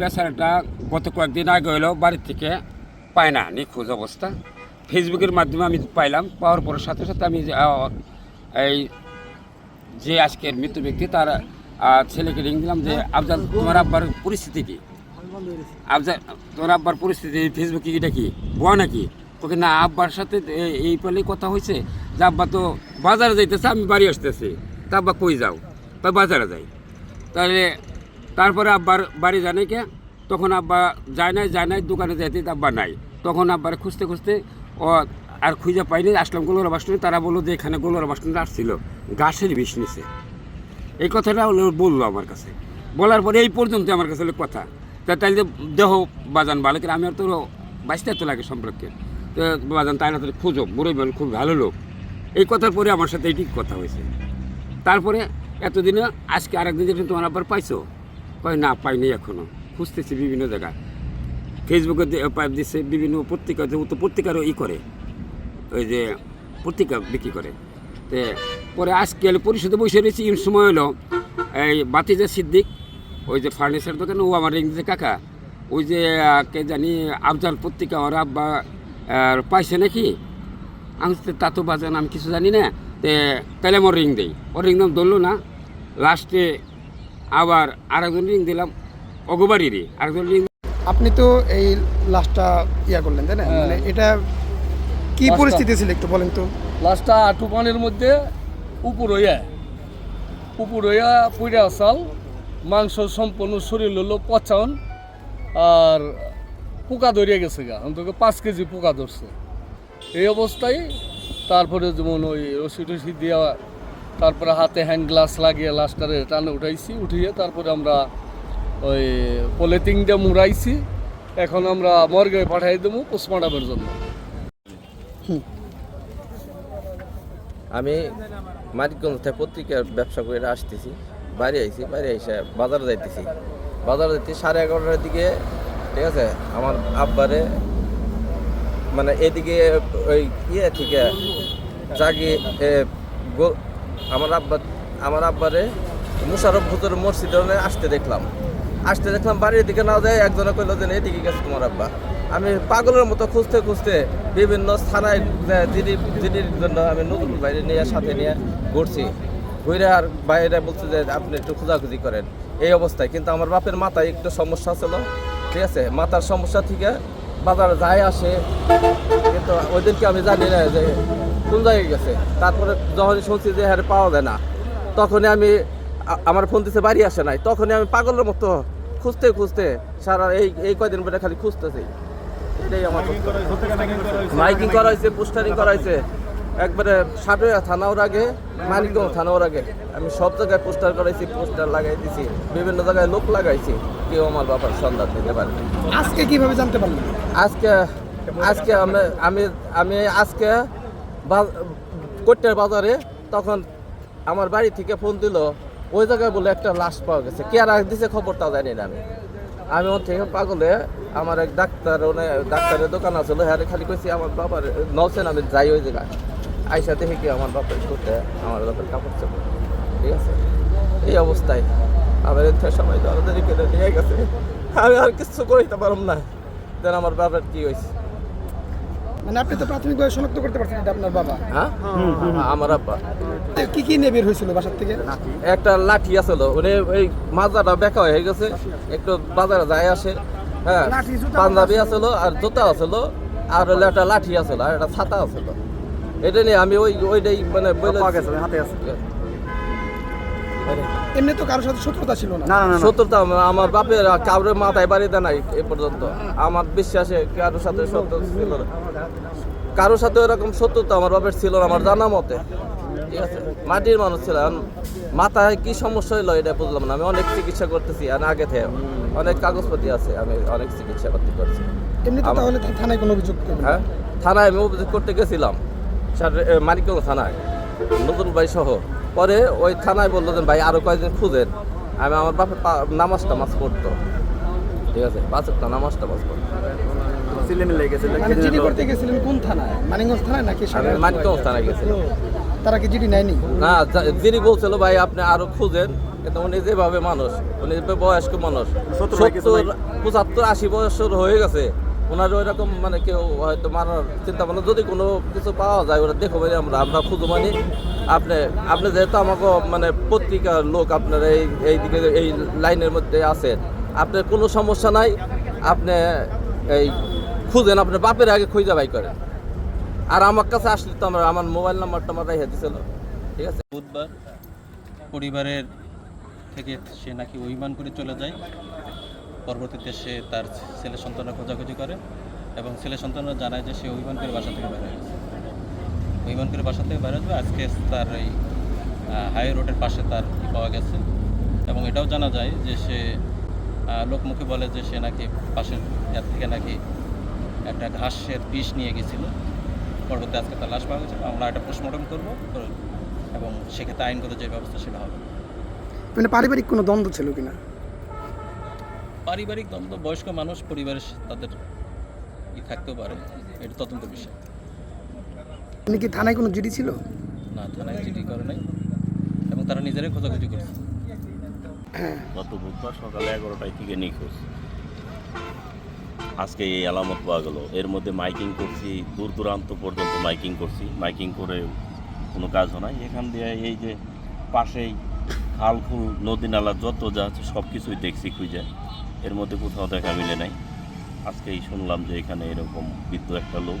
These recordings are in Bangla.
বেচারাটা গত কয়েকদিন আগে হলো বাড়ির থেকে পায় না, নিখোঁজ অবস্থা। ফেসবুকের মাধ্যমে আমি পাইলাম, পাওয়ার পরের সাথে সাথে আমি এই যে আজকের মৃত্যু ব্যক্তি, তার ছেলেকে রিং দিলাম যে, আফজাল, তোমার আব্বার পরিস্থিতি কি? আফজাল তোমার আব্বার পরিস্থিতি, ফেসবুকে এটা কি? বুয়া নাকি? তোকে না, আব্বার সাথে এই পেলে কথা হয়েছে যে, আব্বা তো বাজারে যাইতেছে, আমি বাড়ি আসতেছি। তা আব্বা কই যাও? তা বাজারে যাই। তাহলে তারপরে আব্বার বাড়ি জানে কে? তখন আব্বা যায় নাই যায় নাই, দোকানে যাইতে আব্বা নাই। তখন আব্বার খুঁজতে খুঁজতে ও আর খুঁজে পাইনি, আসলাম গোলোরা বাসনে তারা বলল যে এখানে গোলোরা বাসনে আসছিল গাছের বিষ নিছে। এই কথাটা বলল আমার কাছে। বলার পরে এই পর্যন্ত আমার কাছে কথা। তা তাইলে দেহ বাজান ভালো করে, আমি আর তোর বাইশটা তো লাগে সম্পর্কে। তো বাজান তাই না তোর খুঁজো, বুড়ো বোন খুব ভালো লোক। এই কথার পরে আমার সাথে এইটি কথা হয়েছে। তারপরে এতদিনে আজকে আরেকদিন তোমার আবার পাইছো কয়, না, পাইনি এখনও। খুঁজতেছি বিভিন্ন জায়গায়। ফেসবুকে দিচ্ছে বিভিন্ন পত্রিকাতে ও তো পত্রিকারও ই করে। ওই যে পত্রিকা বিক্রি করে। তে পরে আজকে পরিষদে বসে রয়েছি এই সময় হলো এই বাতিজা সিদ্দিক, ওই যে ফার্নিচার দোকান, ও আমার দিতে কাকা, ওই যে কে জানি, আফজাল পত্রিকা, ওরা আব্বা পাইছে নাকি? আমি তো তা বাজান, আমি কিছু জানি না। তে তাহলে আমার রিং দেই। ওর রিং দাম ধরলো না। লাস্টে আবার আরেকজন রিং দিলাম অগবাড়িরই আরেকজন রিং আপনি তো এই লাশটা ইয়া করলেন তাই না? হ্যাঁ। মানে এটা কি পরিস্থিতি ছিল একটু বলেন তো? লাস্টটা আটু পানের মধ্যে উপর হইয়া উপর হইয়া পুইরা চাল মাংস সম্পূর্ণ শরীর হলো পচান আর পোকা ধরিয়ে গেছে গা অন্তত পাঁচ কেজি পোকা ধরছে। এই অবস্থায় তারপরে যেমন ওই রশি টসি দিয়া তারপরে হাতে হ্যান্ড গ্লাস লাগিয়ে লাস্টারে টানে উঠাইছি, উঠিয়ে তারপরে আমরা ওই পলিথিন দিয়ে মুড়াইছি। এখন আমরা মর্গে পাঠাই দেবো পোস্টমর্টমের জন্য। আমি মানিকগঞ্জ থেকে পত্রিকার ব্যবসা করে আসতেছি বাড়ি আইছি বাড়ি এসে বাজার যাইতেছি। বাজার যাইতে সাড়ে এগারোটার দিকে, ঠিক আছে, আমার আব্বারে মানে এদিকে ওই ইয়ে থেকে জাগি আমার আব্বা আমার আব্বারে মুশারফ ভুতর মসজিদে আসতে দেখলাম। আসতে দেখলাম বাড়ির দিকে না যায় একজনে কইলো যে, এদিকে গেছে তোমার আব্বা? আমি পাগলের মতো খুঁজতে খুঁজতে বিভিন্ন স্থানায় যিনি যিনির জন্য আমি নতুন বাইরে নিয়ে, সাথে নিয়ে ঘুরছি। ঘুরে আর বাইরে বলছে যে, আপনি একটু খোঁজাখুঁজি করেন। এই অবস্থায়। কিন্তু আমার বাপের মাথায় একটু সমস্যা ছিল। ঠিক আছে? মাথার সমস্যা থেকে বাজারে যায় আসে। কিন্তু ওই দিনকে আমি জানি না যে কোন জায়গায় গেছে। তারপরে যখন শুনছি যে হ্যাঁ পাওয়া যায় না তখনই আমি আমার ফোন দিতে বাড়ি আসে নাই। তখনই আমি পাগলের মতো খুঁজতে খুঁজতে সারা এই এই কয়দিন পরে খালি খুঁজতেছি। এটাই আমার মাইকিং করা হয়েছে পোস্টারিং করা হয়েছে। একবারে সাটোয়া থানার আগে মানিকগঞ্জ থানার আগে আমি সব জায়গায় পোস্টার করাইছি পোস্টার লাগাই দিছি বিভিন্ন জায়গায় লোক লাগাইছি কেউ আমার বাবার সন্ধান দিতে পারে আজকে কীভাবে জানতে পারলেন? আজকে আজকে আমি আমি আমি আজকে কোট্টের বাজারে তখন আমার বাড়ি থেকে ফোন দিল। ওই জায়গায় বলে একটা লাশ পাওয়া গেছে। কে আর দিছে খবরটা জানি না আমি। আমি ওর থেকে পাগলে, আমার এক ডাক্তার, ওনে ডাক্তারের দোকান আছিল হ্যাঁ খালি কইছি আমার বাবার নলছেন আমি যাই ওই জায়গায়। আইসা দেখে কি আমার বাপের করতে আমার বাপের কাপড় চাপড়। ঠিক আছে? এই অবস্থায় আমার সবাই দরদারি করে নিয়ে গেছে। আমি আর কিছু করিতে পারলাম না। দেন আমার বাবার কি হয়েছে মানে আপনি তো প্রাথমিকভাবে শনাক্ত করতে পারছেন এটা আপনার বাবা। হ্যাঁ? আমার আব্বা। কি কি নিয়ে বের হয়েছিল বাসার থেকে? একটা লাঠি আছিল উনি ওই মাজাটা বেকা হয়ে গেছে একটু বাজারে যায় আসে হ্যাঁ পাঞ্জাবি আছিল। আর জুতা আছিল আর হলো একটা লাঠি আছিল আর একটা ছাতা আছিল। এটা নিয়ে আমি ওই ওইটাই মানে বলে হাতে আছে। এমনি তো কারোর সাথে শত্রুতা ছিল না। সত্যতা আমার বাপের কাউরে মাথায় বাড়ি দেয় নাই এ পর্যন্ত। আমার বিশ্বাসে কারোর সাথে সত্য ছিল না। কারোর সাথে এরকম সত্যতা আমার বাপের ছিল না আমার জানা মতে। ঠিক আছে? মাটির মানুষ ছিল। মাথায় কি সমস্যা হইল এটা বুঝলাম না। আমি অনেক চিকিৎসা করতেছি আর আগে থেকে অনেক কাগজপত্র আছে আমি অনেক চিকিৎসা করতে করছি। এমনি তো আমার- তাহলে থানায় কোনো অভিযোগ হ্যাঁ? থানায় আমি অভিযোগ করতে গেছিলাম। মানিকগঞ্জ থানায়। নতুন ভাই সহ। পরে ওই থানায় বলল যে ভাই আরও কয়েকদিন খুঁজেন। আমি আমার বাপের নামাজ টামাজ পড়তো ঠিক আছে? পাঁচ একটা নামাজ টামাজ পড়তো মানে জিডি করতে গেছিলেন কোন থানায়? মানিকগঞ্জ থানায় নাকি আমি সাগর- মানিকগঞ্জ থানায় গেছিলাম তারা কি জিডি নেয়নি? না যা- যিনি বলছিল ভাই আপনি আরও খুঁজেন। কিন্তু উনি যেভাবে মানুষ উনি বয়স্ক মানুষ হয়ে সত্তর পঁচাত্তর আশি বছর হয়ে গেছে। ওনার ওই রকম মানে কেউ হয়তো মারার চিন্তা ভাবনা যদি কোনো কিছু পাওয়া যায়, ওরা দেখো মানে আমরা আমরা খুঁজো মানে। আপনি আপনি যেহেতু আমাকে মানে পত্রিকার লোক আপনার এই এই দিকে, এই লাইনের মধ্যে আছেন, আপনার কোনো সমস্যা নাই, আপনি এই খুঁজেন আপনার বাপের আগে খুঁজে বাই করেন। আর আমার কাছে আসলে তো আমরা, আমার মোবাইল নাম্বারটা আমার রেখে দিছিল। ঠিক আছে? বুধবার পরিবারের থেকে সে নাকি অভিমান করে চলে যায়। পরবর্তীতে সে তার ছেলে সন্তানরা খোঁজাখুঁজি করে এবং ছেলে সন্তানরা জানায় যে সে অভিমান করে বাসা থেকে বের হয়ে গেছে অভিমান করে বাসা থেকে বের হবে আজকে তার এই হাই রোডের পাশে তার পাওয়া গেছে। এবং এটাও জানা যায় যে সে লোকমুখে বলে যে সে নাকি পাশের ইয়ার থেকে নাকি একটা ঘাসের পিস নিয়ে গেছিল। পরবর্তী আজকে তার লাশ পাওয়া গেছে। আমরা এটা পোস্টমর্টম করব এবং সেক্ষেত্রে আইনগত যে ব্যবস্থা সেটা হবে। মানে পারিবারিক কোনো দ্বন্দ্ব ছিল কিনা? পারিবারিক দ্বন্দ্ব বয়স্ক মানুষ পরিবারের তাদের ই থাকতেও পারে এটা তদন্ত বিষয়। উনি কি থানায় কোনো জিডি ছিল? না থানায় জিডি করে নাই এবং তারা নিজেরাই খোঁজাখুঁজি করছে। গত বুধবার সকালে এগারোটায় থেকে নিখোঁজ। আজকে এই আলামত পাওয়া গেল। এর মধ্যে মাইকিং করছি দূর দূরান্ত পর্যন্ত মাইকিং করছি। মাইকিং করে কোনো কাজ হয় নাই। এখান দিয়ে এই যে পাশেই খাল ফুল নদী নালা যত যা আছে সব কিছুই দেখছি খুঁজে। এর মধ্যে কোথাও দেখা মিলে নাই। আজকেই শুনলাম যে এখানে এরকম বৃদ্ধ একটা লোক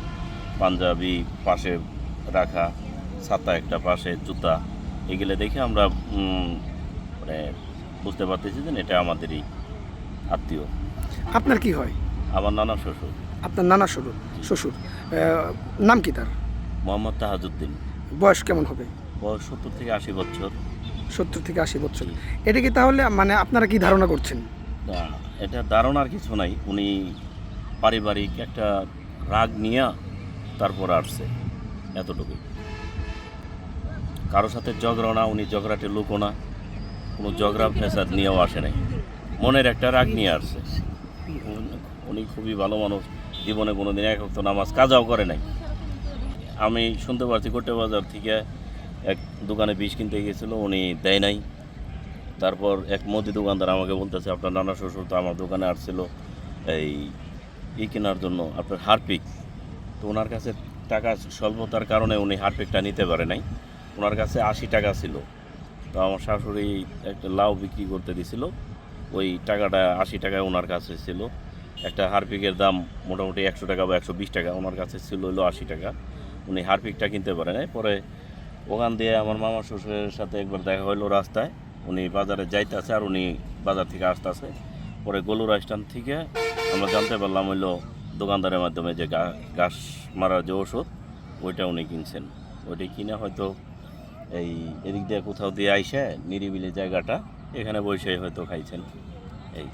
পাঞ্জাবি পাশে রাখা ছাতা একটা পাশে জুতা এগুলো দেখে আমরা মানে বুঝতে পারতেছি যে এটা আমাদেরই আত্মীয়। আপনার কি হয়? আমার নানা শ্বশুর। আপনার নানা শ্বশুর? শ্বশুর। নাম কি তার? মোহাম্মদ তাহাজুদ্দিন। বয়স কেমন হবে? বয়স সত্তর থেকে আশি বছর। সত্তর থেকে আশি বছর। এটা কি তাহলে মানে আপনারা কি ধারণা করছেন? এটা ধারণার কিছু নাই। উনি পারিবারিক একটা রাগ নিয়ে তারপর আসছে এতটুকু কারোর সাথে ঝগড়া না, উনি ঝগড়াটে লুকো না। কোনো ঝগড়া ফেসাদ নিয়েও আসে নাই। মনের একটা রাগ নিয়ে আসছে। উনি- খুবই ভালো মানুষ, জীবনে কোনো দিন এক নামাজ কাজাও করে নাই। আমি শুনতে পারছি কোটে বাজার থেকে এক দোকানে বিষ কিনতে গিয়েছিল উনি দেয় নাই। তারপর এক মুদি দোকানদার আমাকে বলতেছে, আপনার নানা শ্বশুর তো আমার দোকানে আসছিল এই ই কেনার জন্য, আপনার হারপিক। তো ওনার কাছে টাকা স্বল্পতার কারণে উনি হারপিকটা নিতে পারে নাই। ওনার কাছে আশি টাকা ছিল। তো আমার শাশুড়ি একটা লাউ বিক্রি করতে দিছিল। ওই টাকাটা আশি টাকায় ওনার কাছে ছিল। একটা হারপিকের দাম মোটামুটি একশো টাকা বা একশো বিশ টাকা, ওনার কাছে ছিল হলো আশি টাকা। উনি হারপিকটা কিনতে পারে নাই। পরে ওখান দিয়ে আমার মামা শ্বশুরের সাথে একবার দেখা হলো রাস্তায়। উনি বাজারে যাইতেছে আর উনি বাজার থেকে আসতেছে। পরে গলুরা স্ট্যান্ড থেকে আমরা জানতে পারলাম হইল দোকানদারের মাধ্যমে যে ঘাস মারার যে ওষুধ, ওইটা উনি কিনছেন। ওইটা কিনে হয়তো এই এদিক দিয়ে কোথাও দিয়ে আইসে নিরিবিলি জায়গাটা, এখানে বসে হয়তো খাইছেন। এই।